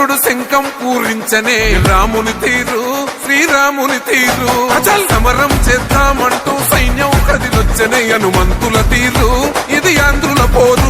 కృష్ణుడు శంఖం పూరించనే. రాముని తీరు శ్రీరాముని తీరు. అచల్ సమరం చేద్దామంటూ సైన్యం కదిలొచ్చనే హనుమంతుల తీరు. ఇది ఆంధ్రుల పోరు.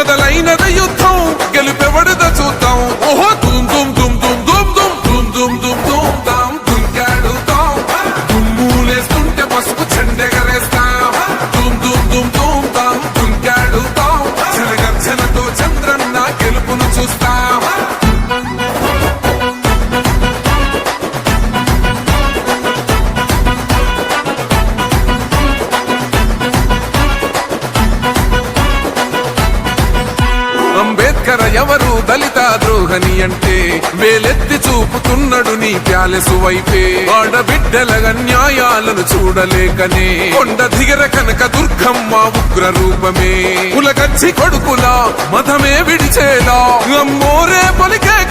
ఎవరు దళిత ద్రోహని అంటే వేలెత్తి చూపుతున్నాడు నీ ప్యాలెసు వైపే. ఆడబిడ్డల అన్యాయాలను చూడలేకనే. కొండ దిగర కనక దుర్గమ్మ ఉగ్ర రూపమే. కులకచ్చి కొడుకులా మతమే విడిచేలా. అమ్మోరే పలికేక